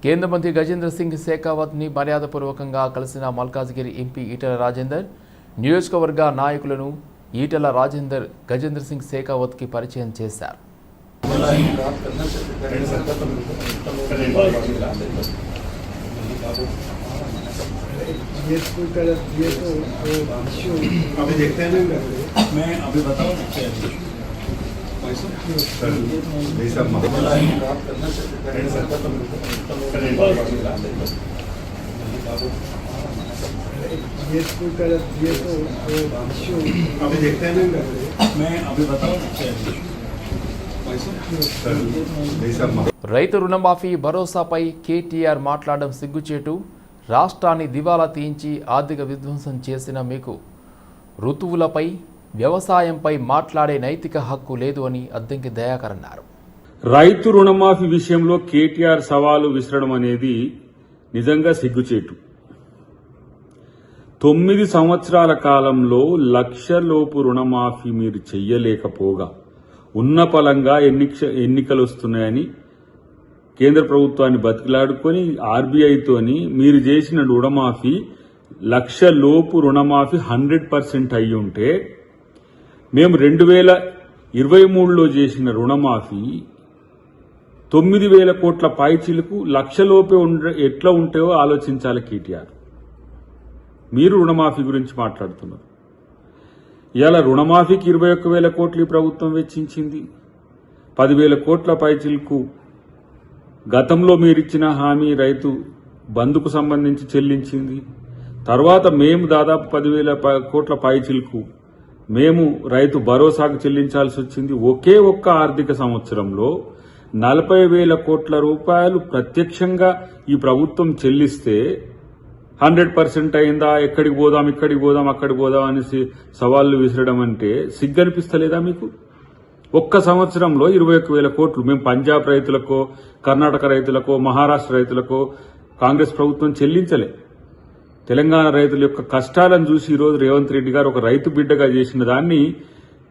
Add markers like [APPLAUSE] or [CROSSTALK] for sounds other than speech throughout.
కేంద్ర మంత్రి గజేంద్ర సింగ్ శేఖావత్ని మర్యాదపూర్వకంగా కలిసిన మల్కాజ్గిరి ఎంపీ ఈటల రాజేందర్ నియోజకవర్గ నాయకులను ఈటల రాజేందర్ గజేంద్ర సింగ్ శేఖావత్కి పరిచయం చేశారు जीएसपी का ये तो इश्यू अभी देखते हैं ना मैं अभी बताऊँ अभी देखते हैं ना मैं अभी बताऊँ ना क्या है? सर ये सब मामला రైతు రుణమాఫీ భరోసాపై కేటీఆర్ మాట్లాడడం సిగ్గుచేటు రాష్ట్రాన్ని దివాలా తీయించి ఆర్థిక విధ్వంసం చేసిన మీకు ఋతువులపై వ్యవసాయంపై మాట్లాడే నైతిక హక్కు లేదు అని అద్దంకి దయాకర్ అన్నారు. రైతు రుణమాఫీ విషయంలో కేటీఆర్ సవాలు విసరడం అనేది నిజంగా సిగ్గుచేటు. తొమ్మిది సంవత్సరాల కాలంలో లక్షలోపు రుణమాఫీ మీరు చెయ్యలేకపోగా ఉన్న పలంగా ఎన్నిక ఎన్నికలు వస్తున్నాయని కేంద్ర ప్రభుత్వాన్ని బతికిలాడుకొని ఆర్బీఐతోని మీరు చేసిన రుణమాఫీ లక్ష లోపు రుణమాఫీ హండ్రెడ్ పర్సెంట్ అయి ఉంటే మేము రెండు వేల ఇరవై మూడులో చేసిన రుణమాఫీ తొమ్మిది వేల కోట్ల పాయిచీలకు లక్షలోపే ఉండ ఎట్లా ఉంటాయో ఆలోచించాలి కేటీఆర్. మీరు రుణమాఫీ గురించి మాట్లాడుతున్నారు. ఇవాళ రుణమాఫీకి ఇరవై ఒక్క వేల కోట్లు ఈ ప్రభుత్వం వెచ్చించింది. పదివేల కోట్ల పైచీలకు గతంలో మీరిచ్చిన హామీ రైతు బంధుకు సంబంధించి చెల్లించింది. తర్వాత మేము దాదాపు పదివేల ప- కోట్ల పైచిలకు మేము రైతు భరోసాకు చెల్లించాల్సి వచ్చింది ఒకే ఒక్క ఆర్థిక సంవత్సరంలో నలభై వేల కోట్ల రూపాయలు ప్రత్యక్షంగా ఈ ప్రభుత్వం చెల్లిస్తే హండ్రెడ్ పర్సెంట్ అయిందా ఎక్కడికి పోదాం ఇక్కడికి పోదాం అక్కడికి పోదాం అనేసి సవాళ్ళు విసరడం అంటే సిగ్గనిపిస్తలేదా మీకు? ఒక్క సంవత్సరంలో ఇరవై ఒక్క వేల కోట్లు మేము పంజాబ్ రైతులకో కర్ణాటక రైతులకో మహారాష్ట్ర రైతులకో కాంగ్రెస్ ప్రభుత్వం చెల్లించలే. తెలంగాణ రైతుల యొక్క కష్టాలను చూసి ఈరోజు రేవంత్ రెడ్డి గారు ఒక రైతు బిడ్డగా చేసిన దాన్ని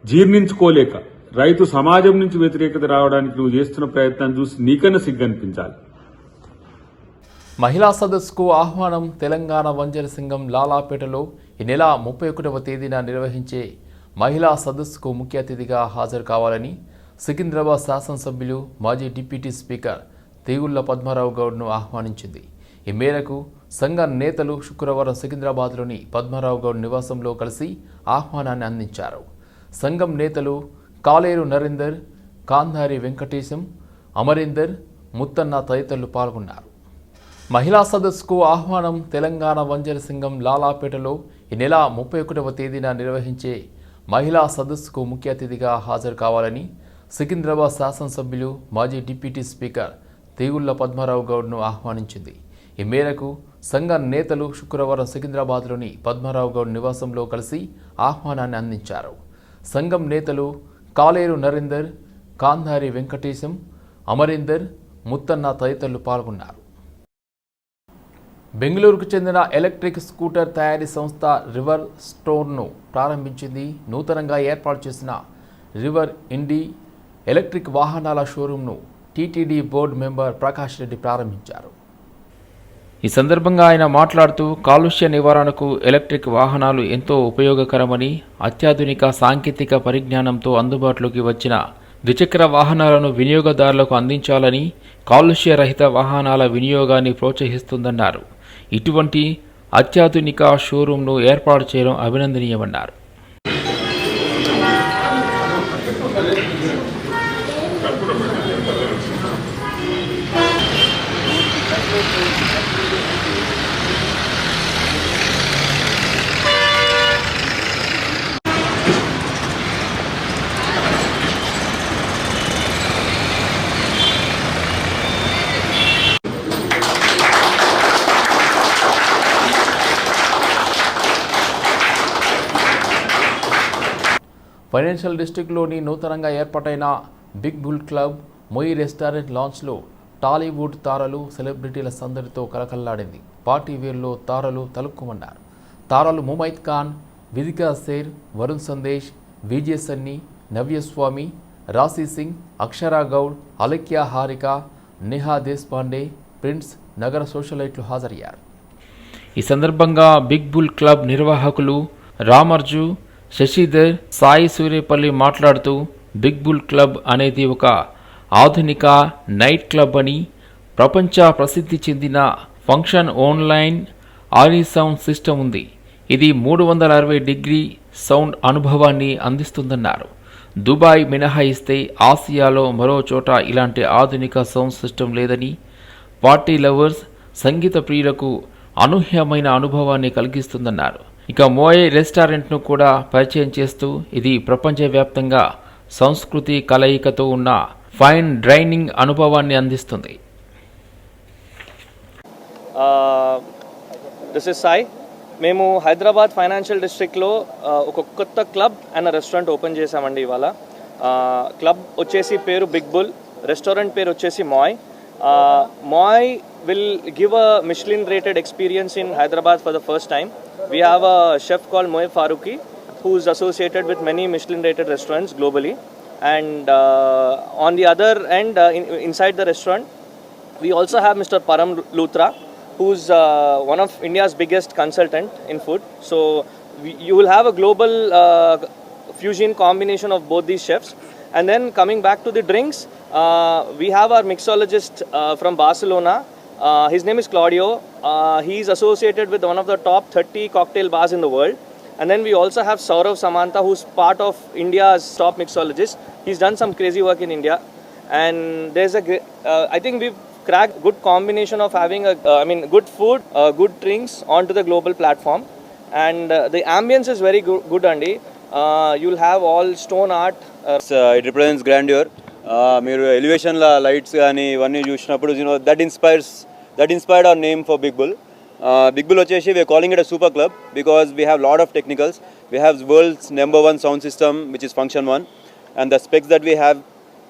జీర్ణించుకోలేక రైతు సమాజం నుంచి వ్యతిరేకత రావడానికి నువ్వు చేస్తున్న ప్రయత్నం చూసి నీకన్నా సిగ్గనిపించాలి. మహిళా సదస్సుకు ఆహ్వానం తెలంగాణ వంజర సింగం లాలాపేటలో ఈ నెల ముప్పై ఒకటవ తేదీన నిర్వహించే మహిళా సదస్సుకు ముఖ్య అతిథిగా హాజరు కావాలని సికింద్రాబాద్ శాసనసభ్యులు మాజీ డిప్యూటీ స్పీకర్ తీగుళ్ళ పద్మారావు గౌడ్ను ఆహ్వానించింది. ఈ మేరకు సంఘ నేతలు శుక్రవారం సికింద్రాబాద్లోని పద్మారావు గౌడ్ నివాసంలో కలిసి ఆహ్వానాన్ని అందించారు. సంఘం నేతలు కాలేరు నరేందర్ కాంధారి వెంకటేశం అమరేందర్ ముత్తన్న తదితరులు పాల్గొన్నారు. మహిళా సదస్సుకు ఆహ్వానం తెలంగాణ వంజర సంఘం లాలాపేటలో ఈ నెల ముప్పై ఒకటవ తేదీన నిర్వహించే మహిళా సదస్సుకు ముఖ్య అతిథిగా హాజరు కావాలని సికింద్రాబాద్ శాసనసభ్యులు మాజీ డిప్యూటీ స్పీకర్ తీగుళ్ళ పద్మారావు గౌడ్ను ఆహ్వానించింది. ఈ మేరకు సంఘ నేతలు శుక్రవారం సికింద్రాబాద్లోని పద్మారావు గౌడ్ నివాసంలో కలిసి ఆహ్వానాన్ని అందించారు. సంఘం నేతలు కాలేరు నరేందర్ కాంధారి వెంకటేశం అమరేందర్ ముత్తన్న తదితరులు పాల్గొన్నారు. బెంగళూరుకు చెందిన ఎలక్ట్రిక్ స్కూటర్ తయారీ సంస్థ రివర్ స్టోర్ను ప్రారంభించింది. నూతనంగా ఏర్పాటు చేసిన రివర్ ఇండి ఎలక్ట్రిక్ వాహనాల షోరూంను TTD board member Prakash Reddy ప్రారంభించారు. ఈ సందర్భంగా ఆయన మాట్లాడుతూ కాలుష్య నివారణకు ఎలక్ట్రిక్ వాహనాలు ఎంతో ఉపయోగకరమని అత్యాధునిక సాంకేతిక పరిజ్ఞానంతో అందుబాటులోకి వచ్చిన ద్విచక్ర వాహనాలను వినియోగదారులకు అందించాలని కాలుష్య రహిత వాహనాల వినియోగాన్ని ప్రోత్సహిస్తుందన్నారు. ఇటువంటి అత్యాధునిక షోరూంను ఏర్పాటు చేయడం అభినందనీయమన్నారు. ఫైనాన్షియల్ డిస్ట్రిక్ట్లోని నూతనంగా ఏర్పాటైన బిగ్ బుల్ క్లబ్ మొయి రెస్టారెంట్ లాంచ్లో టాలీవుడ్ తారలు సెలబ్రిటీల సందడితో కలకల్లాడింది. పార్టీ వేర్లో తారలు తలుక్కుమన్నారు. తారలు ముమైత్ ఖాన్ విదికా సేర్ వరుణ్ సందేశ్ విజయ సన్ని నవ్యస్వామి రాశి సింగ్ అక్షరా గౌడ్ అలక్య హారిక నేహా దేశ్పాండే ప్రిన్స్ నగర సోషలైట్లు హాజరయ్యారు. ఈ సందర్భంగా బిగ్ బుల్ క్లబ్ నిర్వాహకులు రామర్జు శశిధర్ సాయి సూర్యపల్లి మాట్లాడుతూ బిగ్ బుల్ క్లబ్ అనేది ఒక ఆధునిక నైట్ క్లబ్ అని ప్రపంచ ప్రసిద్ధి చెందిన ఫంక్షన్ ఆన్లైన్ ఆలీ సౌండ్ సిస్టమ్ ఉంది. ఇది మూడు వందల అరవై డిగ్రీ సౌండ్ అనుభవాన్ని అందిస్తుందన్నారు. దుబాయ్ మినహాయిస్తే ఆసియాలో మరో చోట ఇలాంటి ఆధునిక సౌండ్ సిస్టమ్ లేదని పార్టీ లవర్స్ సంగీత ప్రియులకు అనూహ్యమైన అనుభవాన్ని కలిగిస్తుందన్నారు. ఇక మోయే రెస్టారెంట్ను కూడా పరిచయం చేస్తూ ఇది ప్రపంచవ్యాప్తంగా సంస్కృతి కలయికతో ఉన్న ఫైన్ డ్రైనింగ్ అనుభవాన్ని అందిస్తుంది. దిస్ ఇస్ సాయి మేము హైదరాబాద్ ఫైనాన్షియల్ డిస్ట్రిక్ట్లో ఒక కొత్త క్లబ్ అండ్ రెస్టారెంట్ ఓపెన్ చేసామండి ఇవాళ. క్లబ్ వచ్చేసి పేరు బిగ్ బుల్ రెస్టారెంట్ పేరు వచ్చేసి మాయ్. Uh, Moy will give a Michelin rated experience in Hyderabad for the first time. We have a chef called Moy Faruqi who is associated with many Michelin rated restaurants globally. And uh, on the other end, uh, in, inside the restaurant, we also have Mr. Param Luthra who's uh, one of India's biggest consultant in food. So we, you will have a global uh, fusion combination of both these chefs. And then coming back to the drinks, uh, we have our mixologist uh, from Barcelona. Uh, his name is Claudio. he is associated with one of the top 30 cocktail bars in the world. And then we also have Saurav Samanta, who's part of India's top mixologist. He's done some crazy work in India. And there's a, uh, I think we've cracked good combination of having a, uh, I mean, good food, uh, good drinks onto the global platform. And the ambience is very good, Andy. you'll have all stone art. it represents grandeur మీరు ఎలివేషన్ల lights కానీ ఇవన్నీ చూసినప్పుడు you know that inspires that inspired our name for big bull big bull వచ్చేసి we are calling it a super club because we have lot of technicals we have world's number one sound system which is function one and the specs that we have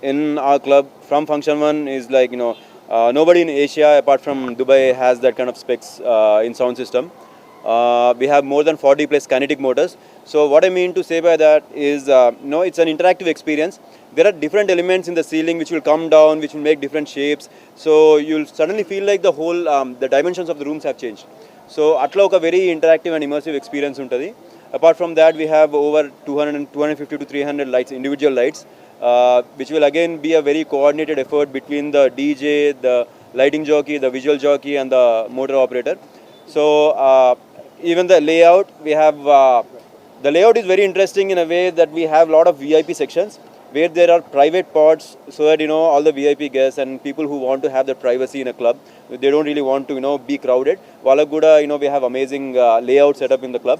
in our club from function one is like you know uh, nobody in asia apart from dubai has that kind of specs uh, in sound system uh, we have more than 40 plus kinetic motors so what i mean to say by that is uh, you know it's an interactive experience There are different elements in the ceiling which will come down which will make different shapes so you'll suddenly feel like the whole um, the dimensions of the rooms have changed so అట్లా ఒక very interactive and immersive experience ఉంటుంది apart from that we have over two hundred two hundred fifty to three hundred lights individual lights which will again be a very coordinated effort between the DJ, the lighting jockey, the visual jockey, and the motor operator. So uh, even the layout, we have uh, the layout is very interesting in a way that we have a lot of VIP sections where there are private pods so that you know all the VIP guests and people who want to have their privacy in a club, they don't really want to you know be crowded. Valaguda, you know, we have amazing uh, layout set up in the club.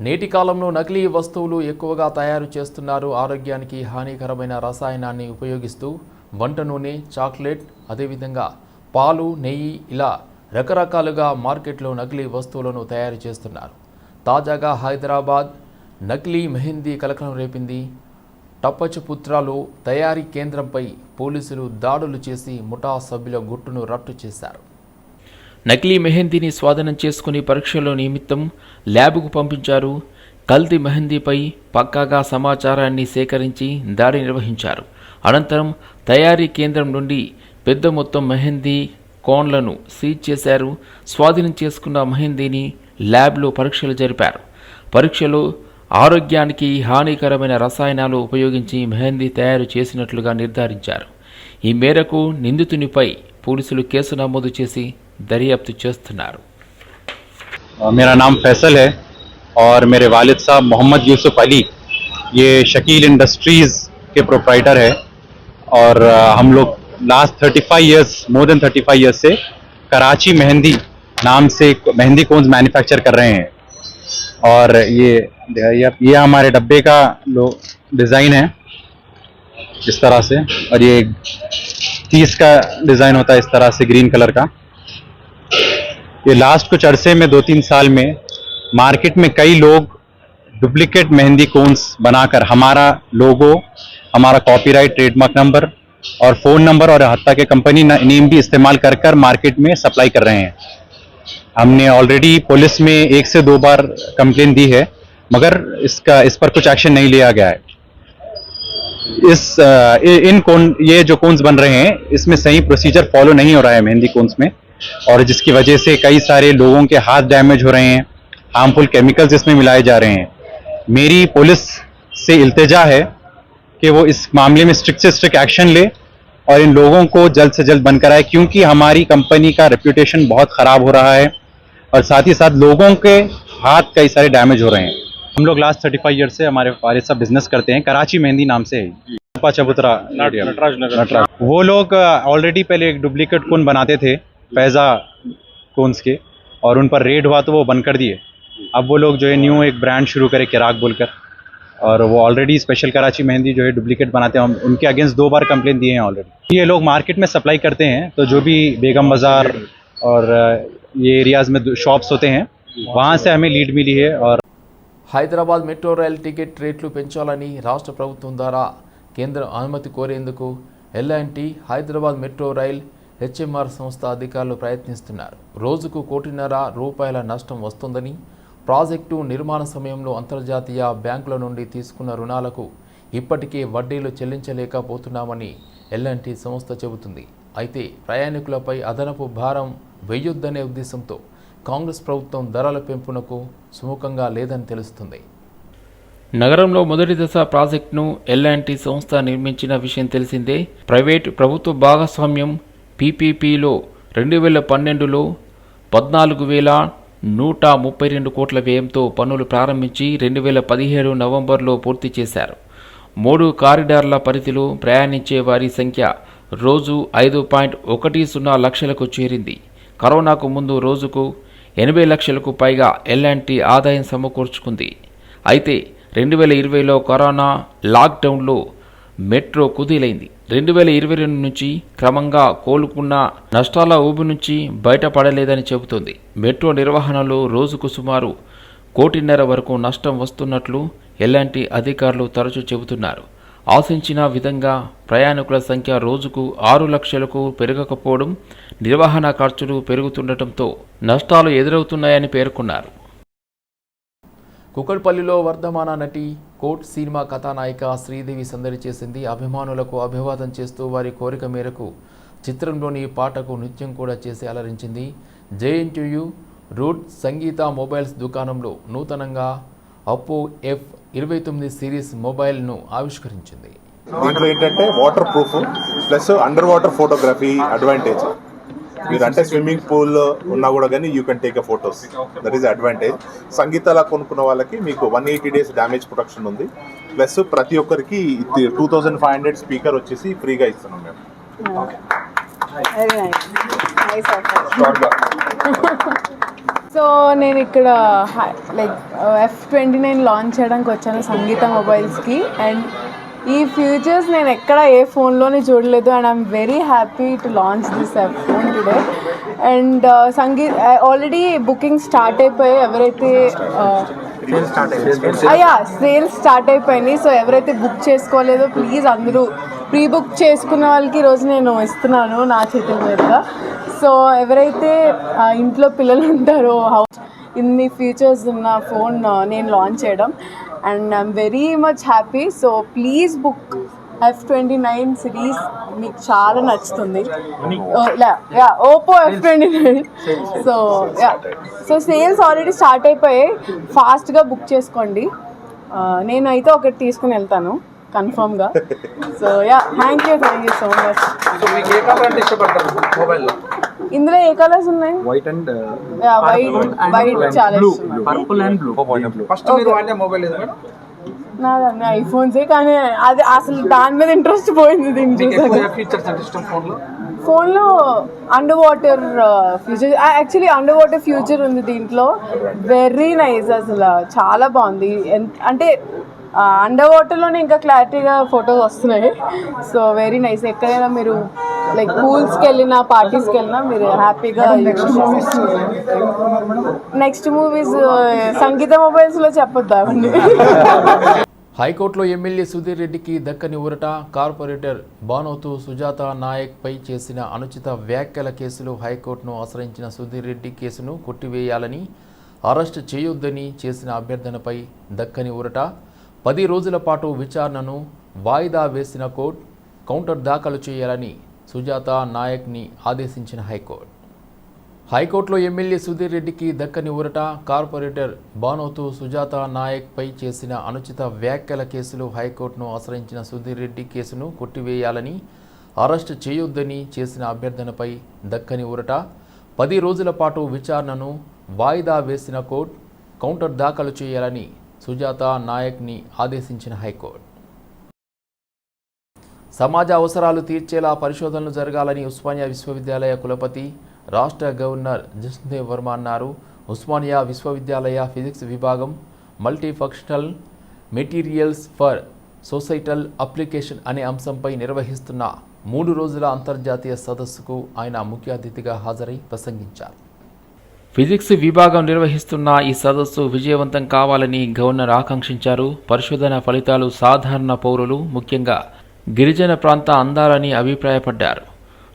నేటి కాలంలో నకిలీ వస్తువులు ఎక్కువగా తయారు చేస్తున్నారు ఆరోగ్యానికి హానికరమైన రసాయనాన్ని ఉపయోగిస్తూ వంట నూనె చాక్లెట్ అదేవిధంగా పాలు నెయ్యి ఇలా రకరకాలుగా మార్కెట్లో నకిలీ వస్తువులను తయారు చేస్తున్నారు తాజాగా హైదరాబాద్ నకిలీ మెహందీ కలకలం రేపింది టప్పచుపుత్రాలు తయారీ కేంద్రంపై పోలీసులు దాడులు చేసి ముఠా సభ్యుల గుట్టును రట్టు చేశారు. నకిలీ మెహందీని స్వాధీనం చేసుకుని పరీక్షల నిమిత్తం ల్యాబ్కు పంపించారు. కల్తీ మెహందీపై పక్కాగా సమాచారాన్ని సేకరించి దాడి నిర్వహించారు. అనంతరం తయారీ కేంద్రం నుండి పెద్ద మొత్తం మెహందీ కోన్లను సీజ్ చేశారు. స్వాధీనం చేసుకున్న మెహందీని ల్యాబ్లో పరీక్షలు జరిపారు. పరీక్షలో ఆరోగ్యానికి హానికరమైన రసాయనాలు ఉపయోగించి మెహందీ తయారు చేసినట్లుగా నిర్ధారించారు ఈ మేరకు నిందితునిపై పోలీసులు కేసు నమోదు చేసి దర్యాప్తు చేస్తున్నారు मेरा नाम फैसल है और मेरे वालिद साहब मोहम्मद यूसुफ अली ये शकील इंडस्ट्रीज़ के प्रोप्राइटर है और अ, हम लोग last 35 years more than 35 years से कराची मेहंदी नाम से एक मेहंदी कोन्स मैन्युफैक्चर कर रहे हैं और ये ये हमारे डब्बे का लो डिज़ाइन है, इस तरह से। और ये तीस का डिज़ाइन होता है इस तरह से ग्रीन कलर का। ये लास्ट कुछ अरसे में दो तीन साल में मार्केट में कई लोग डुप्लीकेट मेहंदी कोन्स बनाकर, हमारा लोगो हमारा कॉपीराइट ट्रेडमार्क नंबर और फ़ोन नंबर और हत्ता के कंपनी नेम भी इस्तेमाल कर कर मार्केट में सप्लाई कर रहे हैं। हमने ऑलरेडी पुलिस में एक से दो बार कंप्लेन दी है, मगर इसका, इस पर कुछ एक्शन नहीं लिया गया है। इस इन कोन, ये जो कोन्स बन रहे हैं, इसमें सही प्रोसीजर फॉलो नहीं हो रहा है मेहंदी कोन्स में, और जिसकी वजह से कई सारे लोगों के हाथ डैमेज हो रहे हैं हार्मफुल केमिकल्स इसमें मिलाए जा रहे हैं। मेरी पुलिस से इल्तजा है कि वो इस मामले में स्ट्रिक्ट से स्ट्रिक्ट एक्शन ले, और इन लोगों को जल्द से जल्द बंद कराए, क्योंकि हमारी कंपनी का रेप्यूटेशन बहुत ख़राब हो रहा है। और साथ ही साथ लोगों के हाथ कई सारे डैमेज हो रहे हैं। हम लोग लास्ट थर्टी फाइव ईयर से हमारे वालिद साहब बिज़नेस करते हैं कराची मेहंदी नाम से। है चबूतरा नटराज नटराज। वो लोग ऑलरेडी पहले एक डुप्लीकेट कोन बनाते थे फैज़ा कोन्स के और उन पर रेड हुआ तो वो बंद कर दिए। अब वो लोग जो है न्यू एक ब्रांड शुरू करे किराक बोलकर। और वो ऑलरेडी स्पेशल कराची मेहंदी जो है डुप्लीकेट बनाते हैं। उनके अगेंस्ट दो बार कंप्लेन दिए हैं ऑलरेडी ये लोग मार्केट में सप्लाई करते हैं तो जो भी बेगम बाज़ार और ये एरियाज़ में शॉप्स होते हैं वहाँ से हमें लीड मिली है और హైదరాబాద్ మెట్రో రైల్ టికెట్ రేట్లు పెంచాలని రాష్ట్ర ప్రభుత్వం ద్వారా కేంద్ర అనుమతి కోరేందుకు LNT Hyderabad metro rail HMR సంస్థ అధికారులు ప్రయత్నిస్తున్నారు రోజుకు కోటిన్నర రూపాయల నష్టం వస్తుందని ప్రాజెక్టు నిర్మాణ సమయంలో అంతర్జాతీయ బ్యాంకుల నుండి తీసుకున్న రుణాలకు ఇప్పటికే వడ్డీలు చెల్లించలేకపోతున్నామని ఎల్ఎన్టీ సంస్థ చెబుతుంది అయితే ప్రయాణికులపై అదనపు భారం వేయొద్దనే ఉద్దేశంతో కాంగ్రెస్ ప్రభుత్వం ధరల పెంపునకు సుముఖంగా లేదని తెలుస్తుంది. నగరంలో మొదటి దశ ప్రాజెక్టును ఎల్ఎన్టీ సంస్థ నిర్మించిన విషయం తెలిసిందే. ప్రైవేట్ ప్రభుత్వ భాగస్వామ్యం పీపీపీలో రెండు వేల పన్నెండులో పద్నాలుగు వేల నూట ముప్పై రెండు కోట్ల వ్యయంతో పనులు ప్రారంభించి రెండు వేల పదిహేడు నవంబర్లో పూర్తి చేశారు. మూడు కారిడార్ల పరిధిలో ప్రయాణించే వారి సంఖ్య రోజు ఐదు పాయింట్ ఒకటి సున్నా లక్షలకు చేరింది. కరోనాకు ముందు రోజుకు ఎనభై లక్షలకు పైగా ఎల్ఎన్టీ ఆదాయం సమకూర్చుకుంది. అయితే రెండు వేల ఇరవైలో కరోనా లాక్డౌన్లో మెట్రో కుదిలైంది. రెండు వేల ఇరవై రెండు నుంచి క్రమంగా కోలుకున్న నష్టాల ఊబి నుంచి బయటపడలేదని చెబుతోంది. మెట్రో నిర్వహణలో రోజుకు సుమారు కోటిన్నర వరకు నష్టం వస్తున్నట్లు ఎలాంటి అధికారులు తరచూ చెబుతున్నారు. ఆశించిన విధంగా ప్రయాణికుల సంఖ్య రోజుకు ఆరు లక్షలకు పెరగకపోవడం నిర్వహణ ఖర్చులు పెరుగుతుండటంతో నష్టాలు ఎదురవుతున్నాయని పేర్కొన్నారు. కుకట్పల్లిలో వర్ధమాన నటి కోట్ సినిమా కథానాయిక శ్రీదేవి సందడి చేసింది. అభిమానులకు అభివాదం చేస్తూ వారి కోరిక మేరకు చిత్రంలోని పాటకు నృత్యం కూడా చేసి అలరించింది. జేఎన్టీయు రూట్ సంగీత మొబైల్స్ దుకాణంలో నూతనంగా అప్పో ఎఫ్ ఇరవై తొమ్మిది సిరీస్ మొబైల్ను ఆవిష్కరించింది. దీంట్లో ఏంటంటే waterproof plus underwater photography advantage మీరు అంటే స్విమ్మింగ్ పూల్ ఉన్నా కూడా కానీ you can take a photos that is advantage సంగీతాల కొనుక్కున్న వాళ్ళకి మీకు one eighty days damage protection ఉంది. ప్లస్ ప్రతి ఒక్కరికి two thousand five hundred speaker వచ్చేసి ఫ్రీగా ఇస్తున్నాం మేము. వెరీ నైస్ నైస్ సో నేను ఇక్కడ like F twenty nine launch చేయడానికి వచ్చాను సంగీత మొబైల్స్కి అండ్ ఈ ఫ్యూచర్స్ నేను ఎక్కడ ఏ ఫోన్లోనే చూడలేదు. And I'm very happy to launch this F phone today and Sangeetha already booking start అయిపోయాయి ఎవరైతే అయ్యా సేల్స్ స్టార్ట్ అయిపోయినాయి సో ఎవరైతే బుక్ చేసుకోలేదో ప్లీజ్ అందరూ ప్రీ బుక్ చేసుకున్న వాళ్ళకి ఈరోజు నేను ఇస్తున్నాను నా చేతుల మీదుగా. సో ఎవరైతే ఇంట్లో పిల్లలు ఉంటారో హౌస్ ఇన్ని ఫీచర్స్ ఉన్న ఫోన్ నేను లాంచ్ చేయడం. And I'm very much happy. So please book F twenty nine series. మీకు చాలా నచ్చుతుంది. Yeah Oppo F twenty nine so yeah. So sales already start అయిపోయాయి. ఫాస్ట్గా బుక్ చేసుకోండి. నేనైతే ఒకటి తీసుకుని వెళ్తాను. కన్ఫర్మ్గా [LAUGHS] so yeah thank you thank you so much ఇష్టపడతారు? మొబైల్లో? ఇందులో ఏ కలర్స్ ఉన్నాయి? వైట్ అండ్ వైట్ వైట్ చాలా పర్పుల్ అండ్ బ్లూ ఫస్ట్ మీరు వాడే మొబైల్ ఏది మేడం? నాదన్నీ ఐఫోన్సే కానీ అది అసలు దాని మీద ఇంట్రెస్ట్ పోయింది దీన్ని మీకు చూసాక. ఫీచర్స్ అంటే ఇష్టం ఫోన్లో? ఫోన్లో underwater future actually underwater future ఉంది దీంట్లో. వెరీ నైస్ అసలు. చాలా బాగుంది. ఎన్- అంటే అండర్ వాటర్లోనే ఇంకా క్లారిటీగా ఫొటోస్ వస్తున్నాయి. సో వెరీ నైస్ ఎక్కడైనా మీరు లైక్ పూల్స్కి వెళ్ళినా పార్టీస్కి వెళ్ళినా మీరు హ్యాపీగా నెక్స్ట్ మూవీస్ సంగీత మొబైల్స్లో చెప్పొద్దా అవన్నీ హైకోర్టులో ఎమ్మెల్యే సుధీర్ రెడ్డికి దక్కని ఊరట. కార్పొరేటర్ బానోతు సుజాత నాయక్పై చేసిన అనుచిత వ్యాఖ్యల కేసులో హైకోర్టును ఆశ్రయించిన సుధీర్ రెడ్డి కేసును కొట్టివేయాలని అరెస్టు చేయొద్దని చేసిన అభ్యర్థనపై దక్కని ఊరట. పది రోజుల పాటు విచారణను వాయిదా వేసిన కోర్టు కౌంటర్ దాఖలు చేయాలని సుజాత నాయక్ని ఆదేశించిన హైకోర్టు. హైకోర్టులో ఎమ్మెల్యే సుధీర్ రెడ్డికి దక్కని ఊరట కార్పొరేటర్ బానోతు సుజాత నాయక్పై చేసిన అనుచిత వ్యాఖ్యల కేసులో హైకోర్టును ఆశ్రయించిన సుధీర్ రెడ్డి కేసును కొట్టివేయాలని అరెస్ట్ చేయొద్దని చేసిన అభ్యర్థనపై దక్కని ఊరట పది రోజుల పాటు విచారణను వాయిదా వేసిన కోర్టు కౌంటర్ దాఖలు చేయాలని సుజాత నాయక్ని ఆదేశించిన హైకోర్టు. సమాజ అవసరాలు తీర్చేలా పరిశోధనలు జరగాలని ఉస్మానియా విశ్వవిద్యాలయ కులపతి రాష్ట్ర గవర్నర్ జస్దేవ్ వర్మ అన్నారు. ఉస్మానియా విశ్వవిద్యాలయ ఫిజిక్స్ విభాగం multifunctional materials for societal application అనే అంశంపై నిర్వహిస్తున్న మూడు రోజుల అంతర్జాతీయ సదస్సుకు ఆయన ముఖ్య అతిథిగా హాజరై ప్రసంగించారు. ఫిజిక్స్ విభాగం నిర్వహిస్తున్న ఈ సదస్సు విజయవంతం కావాలని గవర్నర్ ఆకాంక్షించారు. పరిశోధన ఫలితాలు సాధారణ పౌరులు ముఖ్యంగా గిరిజన ప్రాంత అందాలని అభిప్రాయపడ్డారు.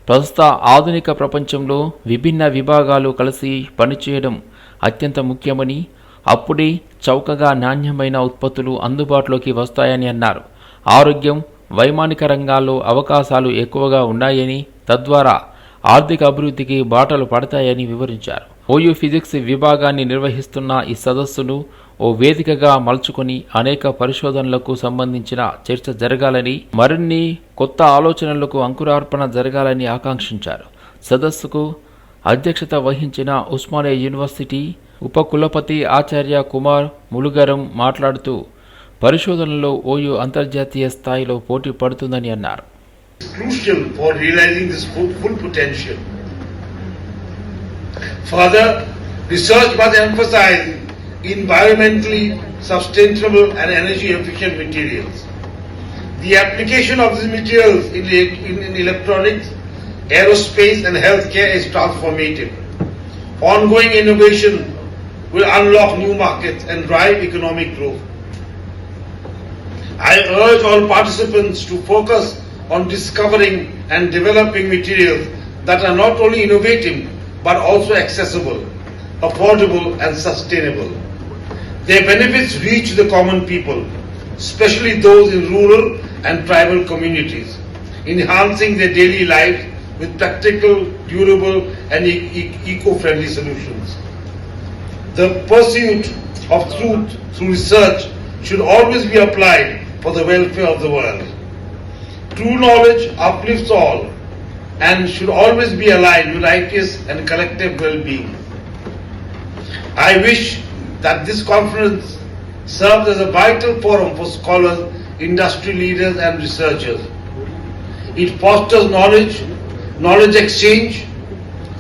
ప్రస్తుత ఆధునిక ప్రపంచంలో విభిన్న విభాగాలు కలిసి పనిచేయడం అత్యంత ముఖ్యమని అప్పుడే చౌకగా నాణ్యమైన ఉత్పత్తులు అందుబాటులోకి వస్తాయని అన్నారు. ఆరోగ్యం వైమానిక రంగాల్లో అవకాశాలు ఎక్కువగా ఉన్నాయని తద్వారా ఆర్థిక అభివృద్ధికి బాటలు పడతాయని వివరించారు. ఓయూ ఫిజిక్స్ విభాగాన్ని నిర్వహిస్తున్న ఈ సదస్సును ఓ వేదికగా మలుచుకొని అనేక పరిశోధనలకు సంబంధించిన చర్చ జరగాలని మరిన్ని కొత్త ఆలోచనలకు అంకురార్పణ జరగాలని ఆకాంక్షించారు సదస్సుకు అధ్యక్షత వహించిన ఉస్మానియా యూనివర్సిటీ ఉపకులపతి ఆచార్య కుమార్ ములుగరం మాట్లాడుతూ పరిశోధనలో ఓయూ అంతర్జాతీయ స్థాయిలో పోటీ పడుతుందని అన్నారు crucial for realizing this full, full potential. Further, research must emphasize environmentally sustainable and energy efficient materials. The application of these materials in, in, in electronics, aerospace, and healthcare is transformative. Ongoing innovation will unlock new markets and drive economic growth. I urge all participants to focus on discovering and developing materials that are not only innovative but also accessible, affordable, and sustainable. Their benefits reach the common people, especially those in rural and tribal communities, enhancing their daily lives with practical, durable, and eco-friendly solutions. The pursuit of truth through research should always be applied for the welfare of the world. True knowledge uplifts all and should always be aligned with righteous and collective well-being. I wish that this conference serves as a vital forum for scholars, industry leaders and researchers. It fosters knowledge, knowledge exchange,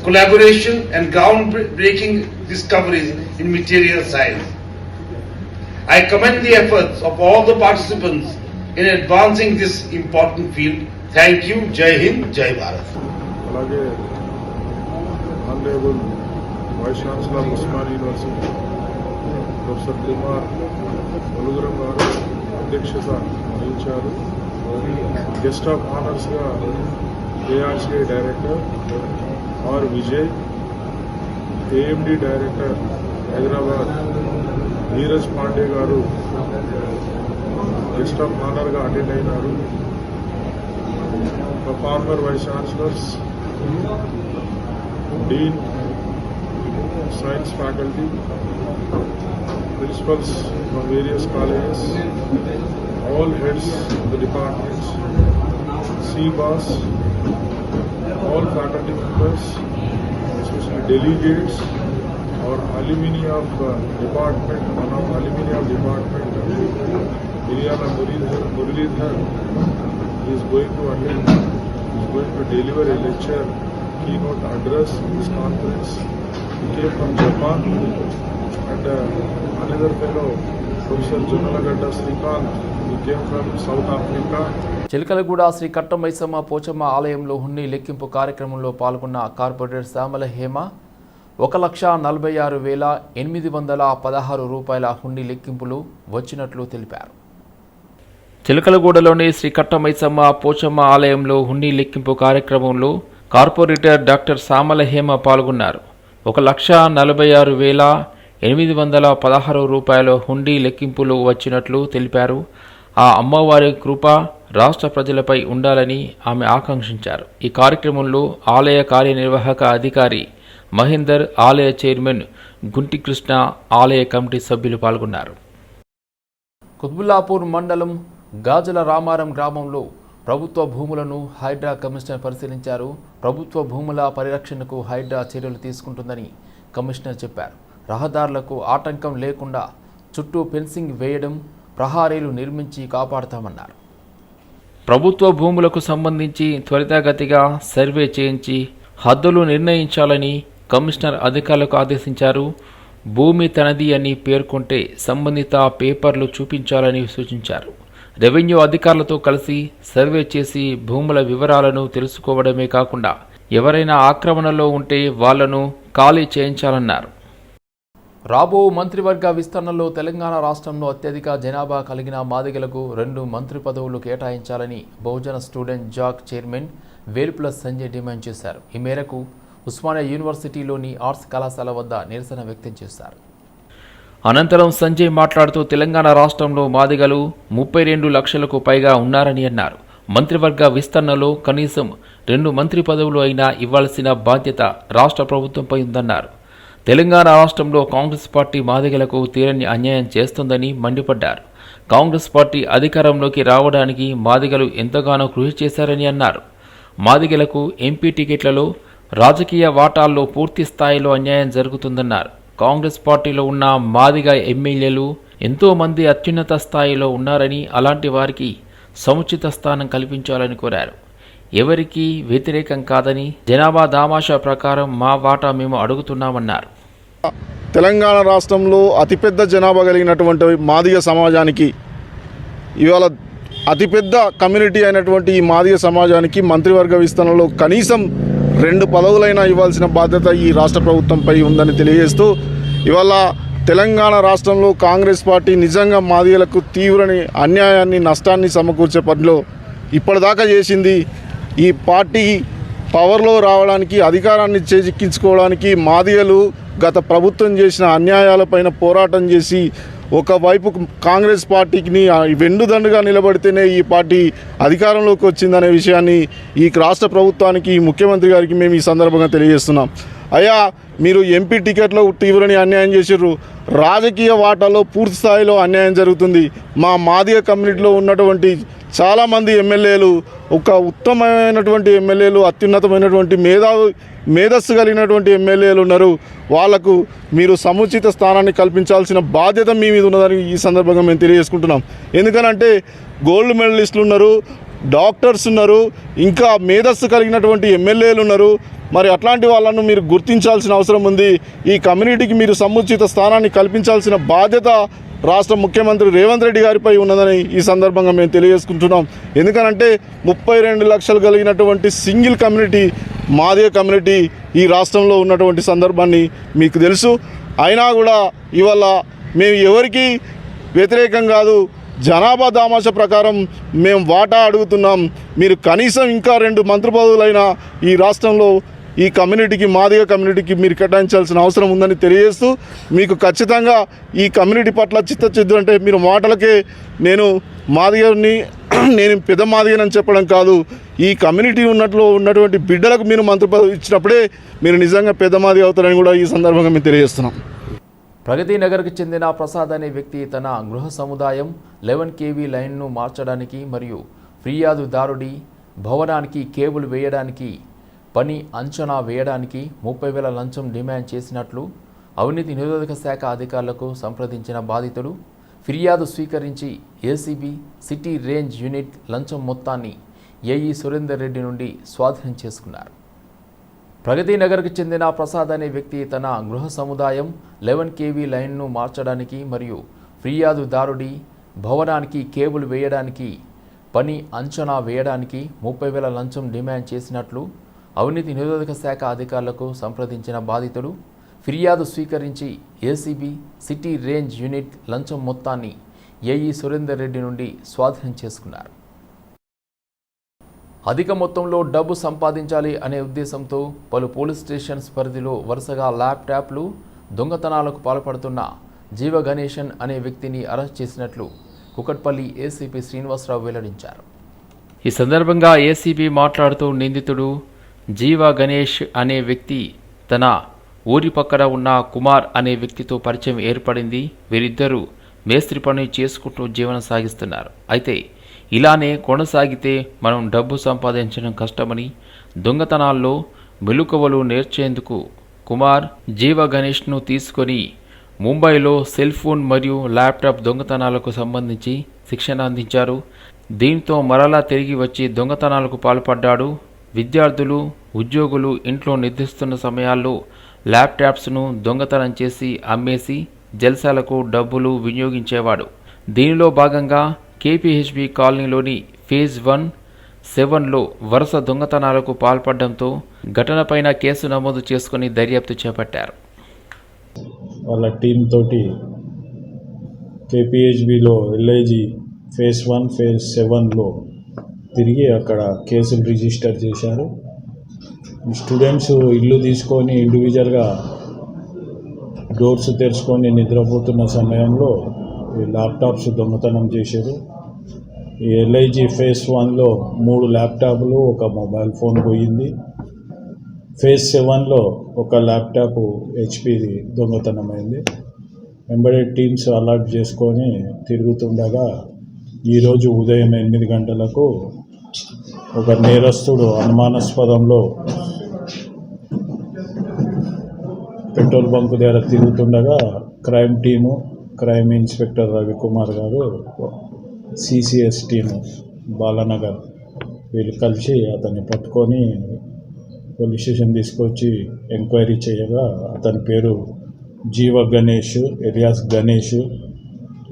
collaboration and groundbreaking discoveries in material science. I commend the efforts of all the participants in advancing this important field. Thank you. Jai Hind, Jai Bharat. అలాగే honourable vice chancellor Osman university professor Kumar Mulugurum garu అధ్యక్షత వహించారు guest of ఆనర్స్గా ARCI director R Vijay AMD director Hyderabad Neeraj Pandey garu guest of ఆనర్గా attend అయినారు former vice chancellors dean science faculty principals from various colleges, all heads of the departments, CBOS, all faculty members, especially delegates, or alumni of uh, department, one of alumni of department, Ilyana Muridhar, Muridhar, is going to attend, is going to deliver a lecture, keynote address in this conference. He came from Japan and uh, another fellow, Professor Junalagada Srikant, Chilakalguda Sri Kattamaisamma Pochamma ఆలయంలో హుండీ లెక్కింపు కార్యక్రమంలో పాల్గొన్న corporator Shyamala Hema ఒక లక్ష నలభై ఆరు వేల ఎనిమిది వందల పదహారు రూపాయల హుండీ లెక్కింపులు వచ్చినట్లు తెలిపారు చిలకలగూడలోని శ్రీ కట్టమైసమ్మ పోచమ్మ ఆలయంలో హుండీ లెక్కింపు కార్యక్రమంలో కార్పొరేటర్ డాక్టర్ సామల హేమ పాల్గొన్నారు. ఒక లక్ష నలభై ఆరు వేల ఎనిమిది వందల పదహారు రూపాయల హుండీ లెక్కింపులు వచ్చినట్లు తెలిపారు. ఆ అమ్మవారి కృప రాష్ట్ర ప్రజలపై ఉండాలని ఆమె ఆకాంక్షించారు. ఈ కార్యక్రమంలో ఆలయ కార్యనిర్వాహక అధికారి మహేందర్ ఆలయ చైర్మన్ గుంటి కృష్ణ ఆలయ కమిటీ సభ్యులు పాల్గొన్నారు. కుత్బుల్లాపూర్ మండలం గాజుల రామారం గ్రామంలో ప్రభుత్వ భూములను హైడ్రా కమిషనర్ పరిశీలించారు. ప్రభుత్వ భూముల పరిరక్షణకు హైడ్రా చర్యలు తీసుకుంటుందని కమిషనర్ చెప్పారు. రహదారులకు ఆటంకం లేకుండా చుట్టూ ఫెన్సింగ్ వేయడం ప్రహారీలు నిర్మించి కాపాడుతామన్నారు. ప్రభుత్వ భూములకు సంబంధించి త్వరితగతిగా సర్వే చేయించి హద్దులు నిర్ణయించాలని కమిషనర్ అధికారులకు ఆదేశించారు. భూమి తనది అని పేర్కొంటే సంబంధిత పేపర్లు చూపించాలని సూచించారు. రెవెన్యూ అధికారులతో కలిసి సర్వే చేసి భూముల వివరాలను తెలుసుకోవడమే కాకుండా ఎవరైనా ఆక్రమణలో ఉంటే వాళ్ళను ఖాళీ చేయించాలన్నారు. రాబో మంత్రివర్గ విస్తరణలో తెలంగాణ రాష్ట్రంలో అత్యధిక జనాభా కలిగిన మాదిగలకు రెండు మంత్రి పదవులు కేటాయించాలని Bahujan student JAC chairman Velpula Sanjay demand చేశారు. ఈ మేరకు ఉస్మానియా యూనివర్సిటీలోని ఆర్ట్స్ కళాశాల వద్ద నిరసన వ్యక్తం చేశారు. అనంతరం సంజయ్ మాట్లాడుతూ తెలంగాణ రాష్ట్రంలో మాదిగలు ముప్పై రెండు లక్షలకు పైగా ఉన్నారని అన్నారు. మంత్రివర్గ విస్తరణలో కనీసం రెండు మంత్రి పదవులు అయినా ఇవ్వాల్సిన బాధ్యత రాష్ట్ర ప్రభుత్వంపై ఉందన్నారు. తెలంగాణ రాష్ట్రంలో కాంగ్రెస్ పార్టీ మాదిగలకు తీరని అన్యాయం చేస్తుందని మండిపడ్డారు. కాంగ్రెస్ పార్టీ అధికారంలోకి రావడానికి మాదిగలు ఎంతగానో కృషి చేశారని అన్నారు. మాదిగలకు ఎంపీ టికెట్లలో రాజకీయ వాటాల్లో పూర్తి స్థాయిలో అన్యాయం జరుగుతుందన్నారు. కాంగ్రెస్ పార్టీలో ఉన్న మాదిగ ఎమ్మెల్యేలు ఎంతోమంది అత్యున్నత స్థాయిలో ఉన్నారని అలాంటి వారికి సముచిత స్థానం కల్పించాలని కోరారు. ఎవరికీ వ్యతిరేకం కాదని జనాభా దామాషా ప్రకారం మా వాటా మేము అడుగుతున్నామన్నారు. తెలంగాణ రాష్ట్రంలో అతిపెద్ద జనాభా కలిగినటువంటి మాదిగ సమాజానికి ఇవాళ అతిపెద్ద కమ్యూనిటీ అయినటువంటి ఈ మాదిగ సమాజానికి మంత్రివర్గ విస్తరణలో కనీసం రెండు పదవులైనా ఇవ్వాల్సిన బాధ్యత ఈ రాష్ట్ర ప్రభుత్వంపై ఉందని తెలియజేస్తూ ఇవాళ తెలంగాణ రాష్ట్రంలో కాంగ్రెస్ పార్టీ నిజంగా మాదిగలకు తీవ్రని అన్యాయాన్ని నష్టాన్ని సమకూర్చే పనిలో ఇప్పటిదాకా చేసింది. ఈ పార్టీ పవర్లో రావడానికి అధికారాన్ని చేజిక్కించుకోవడానికి మాదిగలు గత ప్రభుత్వం చేసిన అన్యాయాలపైన పోరాటం చేసి ఒకవైపు కాంగ్రెస్ పార్టీకి వెండుదండుగా నిలబడితేనే ఈ పార్టీ అధికారంలోకి వచ్చిందనే విషయాన్ని ఈ రాష్ట్ర ప్రభుత్వానికి ఈ ముఖ్యమంత్రి గారికి మేము ఈ సందర్భంగా తెలియజేస్తున్నాం. అయ్యా మీరు ఎంపీ టికెట్లో తీవ్రని అన్యాయం చేసిర్రు. రాజకీయ వాటాలో పూర్తి స్థాయిలో అన్యాయం జరుగుతుంది. మా మాదిగ కమ్యూనిటీలో ఉన్నటువంటి చాలామంది ఎమ్మెల్యేలు ఒక ఉత్తమమైనటువంటి ఎమ్మెల్యేలు అత్యున్నతమైనటువంటి మేధా మేధస్సు కలిగినటువంటి ఎమ్మెల్యేలు ఉన్నారు. వాళ్ళకు మీరు సముచిత స్థానాన్ని కల్పించాల్సిన బాధ్యత మీ మీద ఉన్నదని ఈ సందర్భంగా మేము తెలియజేసుకుంటున్నాం. ఎందుకనంటే గోల్డ్ మెడలిస్టులు ఉన్నారు. డాక్టర్స్ ఉన్నారు ఇంకా మేధస్సు కలిగినటువంటి ఎమ్మెల్యేలు ఉన్నారు. మరి అట్లాంటి వాళ్ళను మీరు గుర్తించాల్సిన అవసరం ఉంది. ఈ కమ్యూనిటీకి మీరు సముచిత స్థానాన్ని కల్పించాల్సిన బాధ్యత రాష్ట్ర ముఖ్యమంత్రి రేవంత్ రెడ్డి గారిపై ఉన్నదని ఈ సందర్భంగా మేము తెలియజేసుకుంటున్నాం. ఎందుకనంటే ముప్పై రెండు లక్షలు కలిగినటువంటి సింగిల్ కమ్యూనిటీ మాదే కమ్యూనిటీ ఈ రాష్ట్రంలో ఉన్నటువంటి సందర్భాన్ని మీకు తెలుసు. అయినా కూడా ఇవాళ మేము ఎవరికి వ్యతిరేకం కాదు జనాభా దామాష ప్రకారం మేము వాటా అడుగుతున్నాం. మీరు కనీసం ఇంకా రెండు మంత్రిపదవులైనా ఈ రాష్ట్రంలో ఈ కమ్యూనిటీకి మాదిగ కమ్యూనిటీకి మీరు కేటాయించాల్సిన అవసరం ఉందని తెలియజేస్తూ మీకు ఖచ్చితంగా ఈ కమ్యూనిటీ పట్ల చిత్తచిద్దు అంటే మీరు మాటలకే నేను మాదిగని నేను పెద్ద మాదిగనని చెప్పడం కాదు. ఈ కమ్యూనిటీ ఉన్నట్లు ఉన్నటువంటి బిడ్డలకు మీరు మంత్రి పదవి ఇచ్చినప్పుడే మీరు నిజంగా పెద్ద మాదిగ అవుతారని కూడా ఈ సందర్భంగా మేము తెలియజేస్తున్నాం. ప్రగతి నగర్కు చెందిన ప్రసాద్ అనే వ్యక్తి తన గృహ సముదాయం లెవెన్ కేవీ లైన్ను మార్చడానికి మరియు ఫిర్యాదుదారుడి భవనానికి కేబుల్ వేయడానికి పని అంచనా వేయడానికి ముప్పై వేల లంచం డిమాండ్ చేసినట్లు అవినీతి నిరోధక శాఖ అధికారులకు సంప్రదించిన బాధితుడు ఫిర్యాదు స్వీకరించి ఏసీబీ సిటీ రేంజ్ యూనిట్ లంచం మొత్తాన్ని ఏఈ సురేందర్ రెడ్డి నుండి స్వాధీనం చేసుకున్నారు. ప్రగతి నగర్కు చెందిన ప్రసాద్ అనే వ్యక్తి తన గృహ సముదాయం లెవెన్ కేవీ లైన్ను మార్చడానికి మరియు ఫిర్యాదుదారుడి భవనానికి కేబుల్ వేయడానికి పని అంచనా వేయడానికి ముప్పై వేల లంచం డిమాండ్ చేసినట్లు అవినీతి నిరోధక శాఖ అధికారులకు సంప్రదించిన బాధితుడు ఫిర్యాదు స్వీకరించి ఏసీబీ సిటీ రేంజ్ యూనిట్ లంచం మొత్తాన్ని ఏఈ సురేందర్ రెడ్డి నుండి స్వాధీనం చేసుకున్నారు. అధిక మొత్తంలో డబ్బు సంపాదించాలి అనే ఉద్దేశంతో పలు పోలీస్ స్టేషన్స్ పరిధిలో వరుసగా ల్యాప్టాప్లు దొంగతనాలకు పాల్పడుతున్న జీవ గణేశన్ అనే వ్యక్తిని అరెస్ట్ చేసినట్లు కుకట్పల్లి ఏసీపీ శ్రీనివాసరావు వెల్లడించారు. ఈ సందర్భంగా ఏసీపీ మాట్లాడుతూ నిందితుడు జీవ గణేష్ అనే వ్యక్తి తన ఊరి పక్కన ఉన్న కుమార్ అనే వ్యక్తితో పరిచయం ఏర్పడింది. వీరిద్దరూ మేస్త్రి పని చేసుకుంటూ జీవనం సాగిస్తున్నారు. అయితే ఇలానే కొనసాగితే మనం డబ్బు సంపాదించడం కష్టమని దొంగతనాల్లో మెలుకవలు నేర్చేందుకు కుమార్ జీవ గణేష్ను తీసుకొని ముంబైలో సెల్ ఫోన్ మరియు ల్యాప్టాప్ దొంగతనాలకు సంబంధించి శిక్షణ అందించారు. దీంతో మరలా తిరిగి వచ్చి దొంగతనాలకు పాల్పడ్డాడు. విద్యార్థులు ఉద్యోగులు ఇంట్లో నిద్రిస్తున్న సమయాల్లో ల్యాప్టాప్స్ను దొంగతనం చేసి అమ్మేసి జల్సాలకు డబ్బులు వినియోగించేవాడు. దీనిలో భాగంగా కేపీహెచ్బి కాలనీలోని ఫేజ్ వన్ సెవెన్లో వరుస దొంగతనాలకు పాల్పడడంతో ఘటనపైన కేసు నమోదు చేసుకుని దర్యాప్తు చేపట్టారు. వాళ్ళ టీం తోటి కేపీహెచ్బిలో ఎల్ఐజి ఫేజ్ వన్ ఫేజ్ సెవెన్లో తిరిగి అక్కడ కేసులు రిజిస్టర్ చేశారు. స్టూడెంట్స్ ఇల్లు తీసుకొని ఇండివిజువల్గా డోర్స్ తెరుచుకొని నిద్రపోతున్న సమయంలో ల్యాప్టాప్స్ దొంగతనం చేశారు. ఈ ఎల్ఐజి ఫేస్ వన్లో మూడు ల్యాప్టాప్లు ఒక మొబైల్ ఫోన్ పోయింది. ఫేజ్ సెవెన్లో ఒక ల్యాప్టాప్ హెచ్పిది దొంగతనమైంది. ఎంబడెడ్ టీమ్స్ అలర్ట్ చేసుకొని తిరుగుతుండగా ఈరోజు ఉదయం ఎనిమిది గంటలకు ఒక నేరస్తుడు అనుమానాస్పదంలో పెట్రోల్ బంక్ దగ్గర తిరుగుతుండగా crime team crime inspector Ravikumar గారు సిసిఎస్ టీము బాలానగర్ వీళ్ళు కలిసి అతన్ని పట్టుకొని పోలీస్ స్టేషన్ తీసుకొచ్చి ఎంక్వైరీ చేయగా అతని పేరు జీవ గణేష్ ఎలియాస్ గణేష్.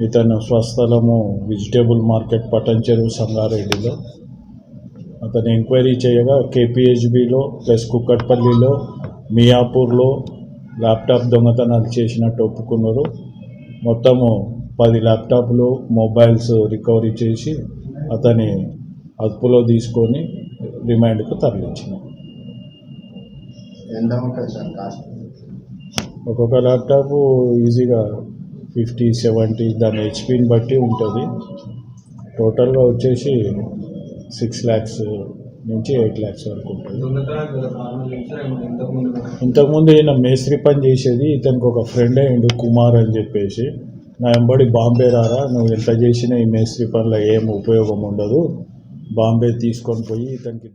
ఇతను స్వస్థలము వెజిటేబుల్ మార్కెట్ పటంచెరు సంగారెడ్డిలో. అతను ఎంక్వైరీ చేయగా కేపీహెచ్బిలో ప్లస్ కుక్కట్పల్లిలో మియాపూర్లో ల్యాప్టాప్ దొంగతనాలు చేసినట్టు ఒప్పుకున్నారు. మొత్తము పది ల్యాప్టాప్లు మొబైల్స్ రికవరీ చేసి అతని అదుపులో తీసుకొని రిమాండ్కు తరలించినాం. ఒక్కొక్క ల్యాప్టాప్ ఈజీగా ఫిఫ్టీ సెవెంటీ దాని హెచ్పిని బట్టి ఉంటుంది. టోటల్గా వచ్చేసి సిక్స్ ల్యాక్స్ నుంచి ఎయిట్ ల్యాక్స్ వరకు ఉంటుంది. ఇంతకుముందు ఈయన మేస్త్రి పని చేసేది ఇతనికి ఒక ఫ్రెండ్ అయ్యిండు కుమార్ అని చెప్పేసి. నా వెంబడి బాంబే రారా? నువ్వు ఎంత చేసినా ఈ మేస్త్రి పనుల ఏం ఉపయోగం ఉండదు. బాంబే తీసుకొని పోయి ఇతనికి